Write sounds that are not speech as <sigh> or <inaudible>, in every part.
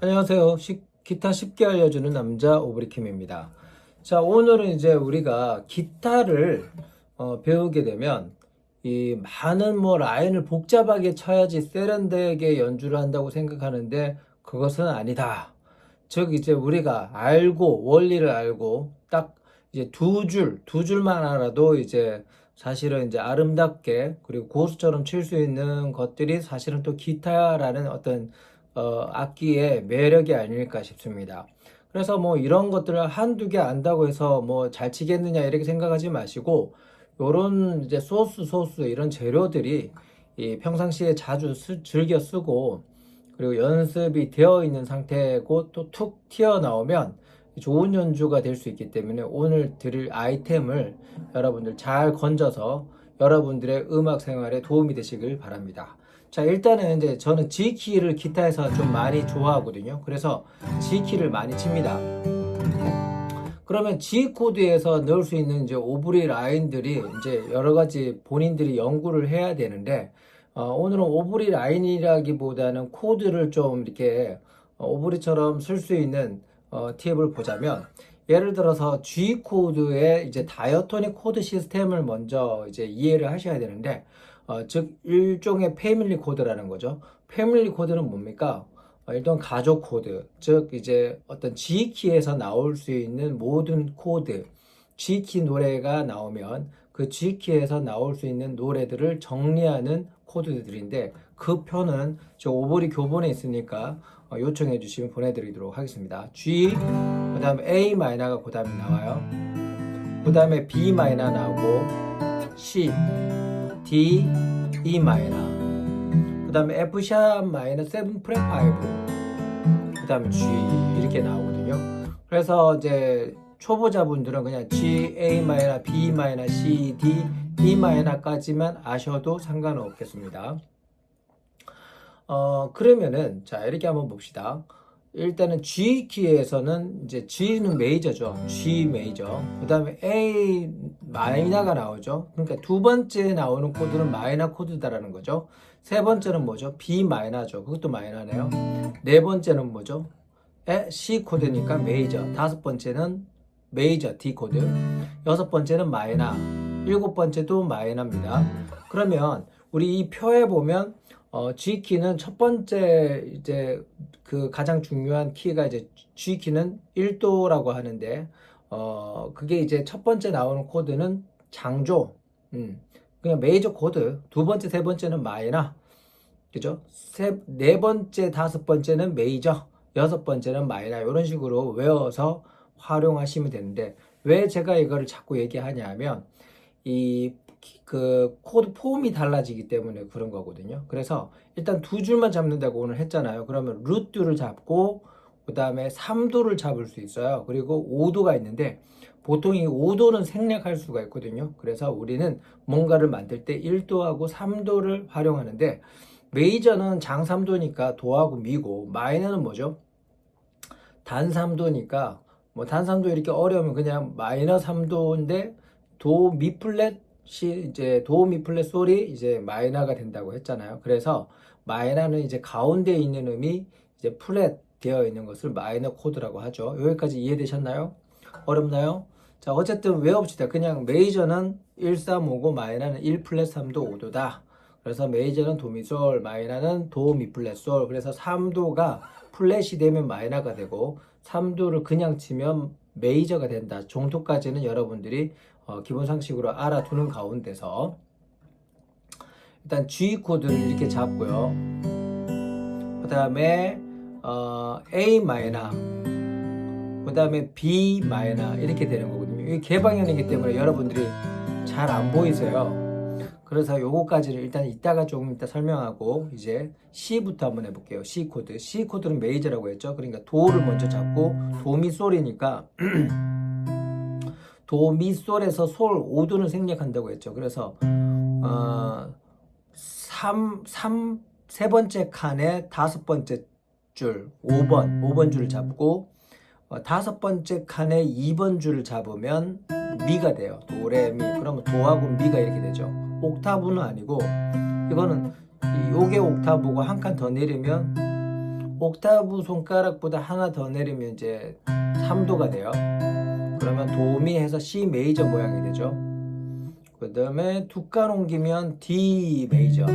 안녕하세요. 시- 기타 쉽게 알려주는 남자 오브리킴입니다. 자, 오늘은 이제 우리가 기타를 어, 배우게 되면 이 많은 뭐 라인을 복잡하게 쳐야지 세련되게 연주를 한다고 생각하는데 그것은 아니다. 즉 이제 우리가 알고 원리를 알고 딱 이제 두 줄, 두 줄만 알아도 이제 사실은 이제 아름답게 그리고 고수처럼 칠 수 있는 것들이 사실은 또 기타라는 어떤 어, 악기의 매력이 아닐까 싶습니다. 그래서 뭐 이런 것들을 한두 개 안다고 해서 뭐 잘 치겠느냐 이렇게 생각하지 마시고 요런 이제 소스 소스 이런 재료들이 이 평상시에 자주 쓰- 즐겨 쓰고 그리고 연습이 되어 있는 상태고 또 툭 튀어나오면 좋은 연주가 될 수 있기 때문에 오늘 드릴 아이템을 여러분들 잘 건져서 여러분들의 음악 생활에 도움이 되시길 바랍니다. 자, 일단은 이제 저는 G키를 기타에서 좀 많이 좋아하거든요. 그래서 G키를 많이 칩니다. 그러면 G 코드에서 넣을 수 있는 이제 오브리 라인들이 이제 여러 가지 본인들이 연구를 해야 되는데 어, 오늘은 오브리 라인이라기보다는 코드를 좀 이렇게 어, 오브리처럼 쓸 수 있는 어, 팁을 보자면 예를 들어서 G 코드의 이제 다이어토닉 코드 시스템을 먼저 이제 이해를 하셔야 되는데 어, 즉 일종의 패밀리 코드라는 거죠. 패밀리 코드는 뭡니까? 어, 일단 가족 코드, 즉 이제 어떤 G키에서 나올 수 있는 모든 코드, G키 노래가 나오면 그 G키에서 나올 수 있는 노래들을 정리하는 코드들인데 그 표는 저 오버리 교본에 있으니까 어, 요청해 주시면 보내드리도록 하겠습니다. G, 그 다음에 A 마이너가 그 다음에 나와요. 그 다음에 B 마이너 나오고 C, D, E 마이너. 그 다음에 F 샵 마이너 7 프렛 5. 그 다음에 G 이렇게 나오거든요. 그래서 이제 초보자분들은 그냥 G, A 마이너, B 마이너, C, D, E 마이너까지만 아셔도 상관은 없겠습니다. 어, 그러면은, 자, 이렇게 한번 봅시다. 일단은 G 키에서는 이제 G는 메이저죠. G 메이저. 그 다음에 A 마이너가 나오죠. 그러니까 두 번째 나오는 코드는 마이너 코드다라는 거죠. 세 번째는 뭐죠? B 마이너죠. 그것도 마이너네요. 네 번째는 뭐죠? 에, C 코드니까 메이저. 다섯 번째는 메이저 D 코드. 여섯 번째는 마이너. 일곱 번째도 마이너입니다. 그러면 우리 이 표에 보면 어, G 키는 첫 번째 이제 그 가장 중요한 키가 이제 G 키는 1도라고 하는데 어 그게 이제 첫 번째 나오는 코드는 장조. 음. 그냥 메이저 코드. 두 번째, 세 번째는 마이너. 그죠? 세, 네 번째, 다섯 번째는 메이저. 여섯 번째는 마이너. 이런 식으로 외워서 활용하시면 되는데 왜 제가 이거를 자꾸 얘기하냐면 이 그 코드 폼이 달라지기 때문에 그런 거거든요. 그래서 일단 두 줄만 잡는다고 오늘 했잖아요. 그러면 루트를 잡고 그 다음에 3도를 잡을 수 있어요. 그리고 5도가 있는데 보통 이 5도는 생략할 수가 있거든요. 그래서 우리는 뭔가를 만들 때 1도하고 3도를 활용하는데 메이저는 장 3도니까 도하고 미고 마이너는 뭐죠? 단 3도니까 뭐 단 3도 이렇게 어려우면 그냥 마이너 3도인데 도 미 플랫 이 이제 도미 플랫 솔이 이제 마이너가 된다고 했잖아요. 그래서 마이너는 이제 가운데 있는 음이 이제 플랫 되어 있는 것을 마이너 코드라고 하죠. 여기까지 이해되셨나요? 어렵나요? 자, 어쨌든 외웁시다. 그냥 메이저는 1, 3, 5고 마이너는 1 플랫 3도 5도다. 그래서 메이저는 도미솔, 마이너는 도미 플랫 솔. 그래서 3도가 플랫이 되면 마이너가 되고 3도를 그냥 치면 메이저가 된다. 정도까지는 여러분들이 어, 기본 상식으로 알아두는 가운데서 일단 G 코드를 이렇게 잡고요. 그 다음에 어, A 마이너, 그 다음에 B 마이너 이렇게 되는 거거든요. 이게 개방형이기 때문에 여러분들이 잘 안 보이세요. 그래서 요거까지를 일단 이따가 조금 이따 설명하고 이제 C부터 한번 해볼게요. C 코드. C 코드는 메이저라고 했죠. 그러니까 도를 먼저 잡고 도미 솔이니까 <clears throat> 도 미 솔에서 솔 5도는 생략한다고 했죠. 그래서 어, 3, 3, 세 번째 칸에 다섯 번째 줄 5번, 5번 줄을 잡고 어, 다섯 번째 칸에 2번 줄을 잡으면 미가 돼요. 도레미. 그러면 도하고 미가 이렇게 되죠. 옥타브는 아니고 이거는 이 요게 옥타브고 한 칸 더 내리면 옥타브 손가락보다 하나 더 내리면 이제 3도가 돼요. 그러면 도미 해서 C 메이저 모양이 되죠. 그 다음에 두 칸 옮기면 D 메이저.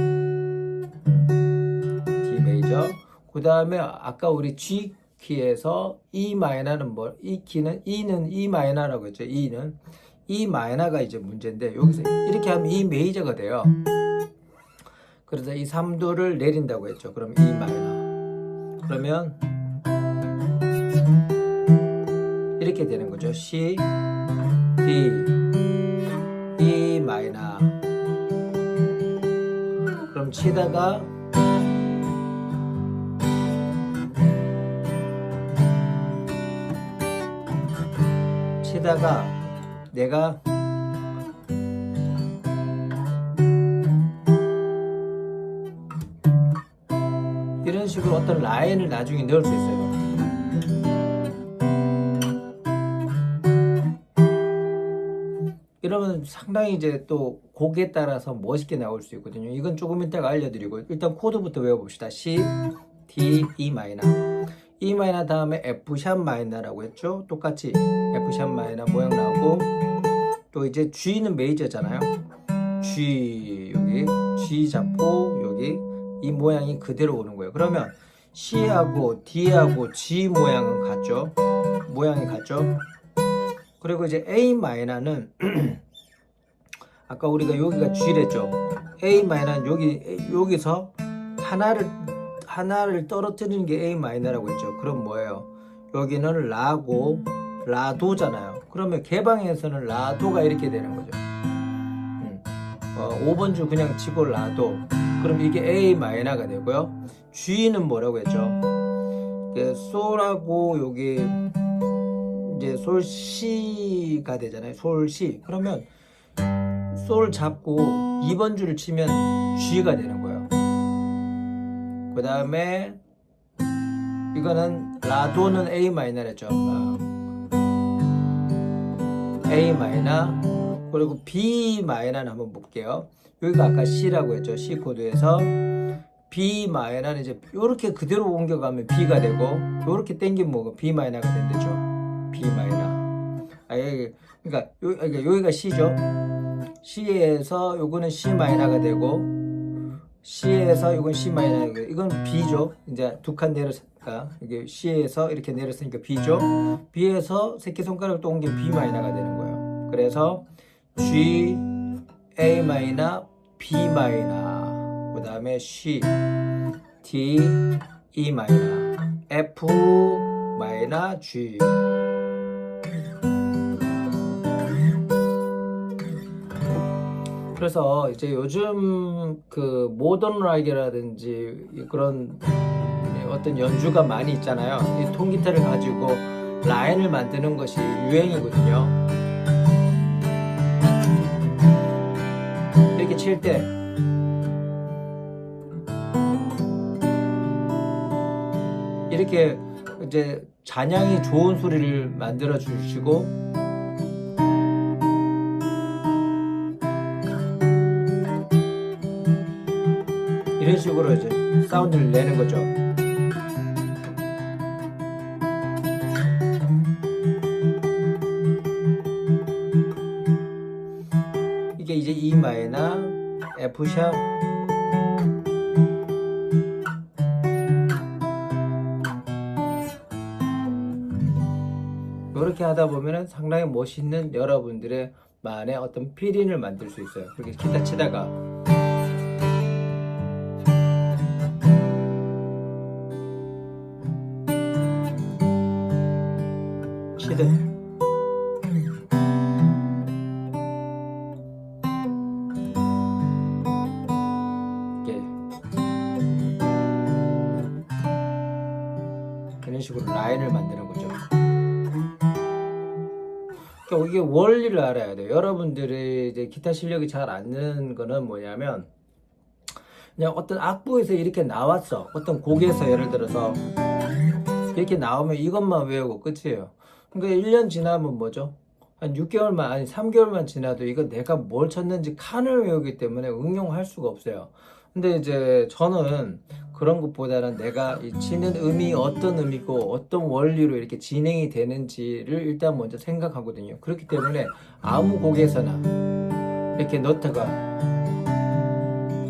D 메이저. 그 다음에 아까 우리 G 키에서 E 마이너는 뭐? 이 키는 E는 E 마이너라고 했죠. E는 E 마이너가 이제 문제인데 여기서 이렇게 하면 E 메이저가 돼요. 그래서 이 3도를 내린다고 했죠. 그럼 E 마이너. 그러면 이렇게 되는 거죠. C, D, E 마이너. 그럼 치다가 치다가 내가 이런 식으로 어떤 라인을 나중에 넣을 수 있어요. 이러면 상당히 이제 또 곡에 따라서 멋있게 나올 수 있거든요. 이건 조금 이따가 알려드리고 일단 코드부터 외워봅시다. C, D, E 마이너. E 마이너 다음에 F 샵 마이너라고 했죠. 똑같이 F 샵 마이너 모양 나오고 또 이제 G는 메이저잖아요. G 여기 G 잡고 여기 이 모양이 그대로 오는 거예요. 그러면 C하고 D하고 G 모양은 같죠. 모양이 같죠. 그리고 이제 A 마이너는 <clears throat> 아까 우리가 여기가 G랬죠. A 마이너는 여기 여기서 하나를 하나를 떨어뜨리는 게 A 마이너라고 했죠. 그럼 뭐예요? 여기는 라고 라도잖아요. 그러면 개방에서는 라도가 이렇게 되는 거죠. 음. 어, 5번 줄 그냥 치고 라도. 그럼 이게 A 마이너가 되고요. G는 뭐라고 했죠? 솔하고 여기 이제 솔 C가 되잖아요. 솔 C. 그러면 솔 잡고 2번 줄을 치면 G가 되는 거예요. 그 다음에 이거는 라도는 A 마이너랬죠. A 마이너 그리고 B 마이너는 한번 볼게요. 여기가 아까 C라고 했죠. C 코드에서 B 마이너는 이제 이렇게 그대로 옮겨가면 B가 되고 이렇게 당기면 뭐가 B 마이너가 된대죠. B 마이너. 아 여기 그러니까 요, 그러니까 여기가 C죠. C에서 요거는 C 마이너가 되고 C에서 이건 C 마이너 이건 B죠. 이제 두 칸 내렸으니까 이게 C에서 이렇게 내렸으니까 B죠. B에서 새끼 손가락을 또 옮기면 B 마이너가 되는 거예요. 그래서 G, A 마이너, B 마이너. 그다음에 C, D, E 마이너, F 마이너, G. 그래서 이제 요즘 그 모던 락이라든지 그런 어떤 연주가 많이 있잖아요. 이 통기타를 가지고 라인을 만드는 것이 유행이거든요. 이렇게 칠 때 이렇게 이제 잔향이 좋은 소리를 만들어 주시고 이런 식으로 이제 사운드를 내는 거죠. 이게 이제 E 마이너, F 샵, 이렇게 하다 보면은 상당히 멋있는 여러분들의 만의 어떤 필인을 만들 수 있어요. 그렇게 기타 치다가 치듯 그러니까 이게 원리를 알아야 돼요. 여러분들이 이제 기타 실력이 잘안 느는 거는 뭐냐면 그냥 어떤 악보에서 이렇게 나왔어. 어떤 곡에서 예를 들어서 이렇게 나오면 이것만 외우고 끝이에요. 그러니까 1년 지나면 뭐죠? 한 6개월만 아니 3개월만 지나도 이거 내가 뭘 쳤는지 칸을 외우기 때문에 응용할 수가 없어요. 근데 이제 저는 그런 것보다는 내가 이 치는 음이 어떤 음이고 어떤 원리로 이렇게 진행이 되는지를 일단 먼저 생각하거든요. 그렇기 때문에 아무 곡에서나 이렇게 넣다가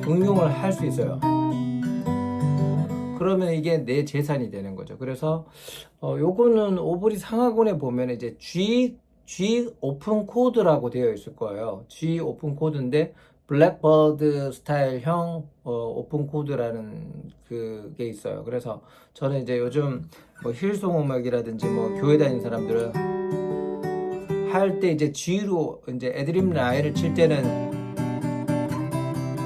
응용을 할 수 있어요. 그러면 이게 내 재산이 되는 거죠. 그래서 어, 요거는 오브리 상하군에 보면 이제 G G 오픈 코드라고 되어 있을 거예요. G 오픈 코드인데 블랙버드 스타일형 어, 오픈 코드라는 그게 있어요. 그래서 저는 이제 요즘 뭐 힐송 음악이라든지 뭐 교회 다니는 사람들은 할 때 이제 G로 이제 애드립 라인을 칠 때는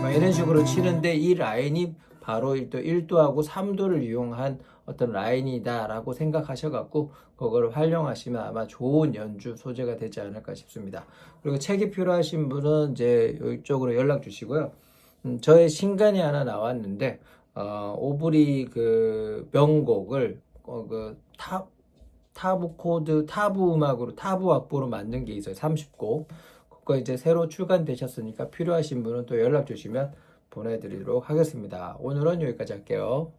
막 이런 식으로 치는데 이 라인이 바로 또 1도하고 3도를 이용한 어떤 라인이다라고 생각하셔갖고 그거를 활용하시면 아마 좋은 연주 소재가 되지 않을까 싶습니다. 그리고 책이 필요하신 분은 이제 이쪽으로 연락 주시고요. 음, 저의 신간이 하나 나왔는데 어, 오브리 그 명곡을 어, 그 탑, 타브 코드, 타브 음악으로 타브 악보로 만든 게 있어요. 30곡. 그거 이제 새로 출간되셨으니까 필요하신 분은 또 연락 주시면 보내드리도록 하겠습니다. 오늘은 여기까지 할게요.